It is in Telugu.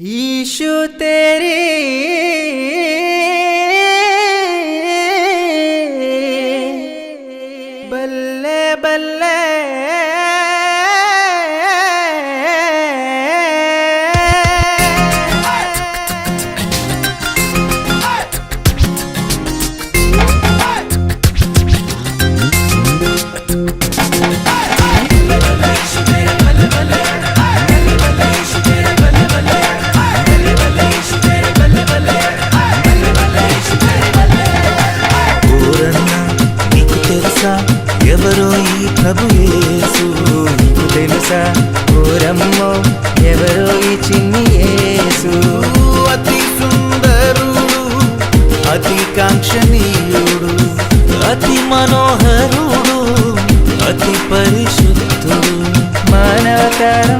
ईशु तेरी बल्ले बल्ले ప్రభుయేసు నీకు తెలుసా? ఓరమ్మో ఎవరో ఈ చిన్ని యేసు. అతి సుందరుడు అతి కాంక్షణీయుడు అతి మనోహరుడు అతి పరిశుద్ధుడు. మానవతారం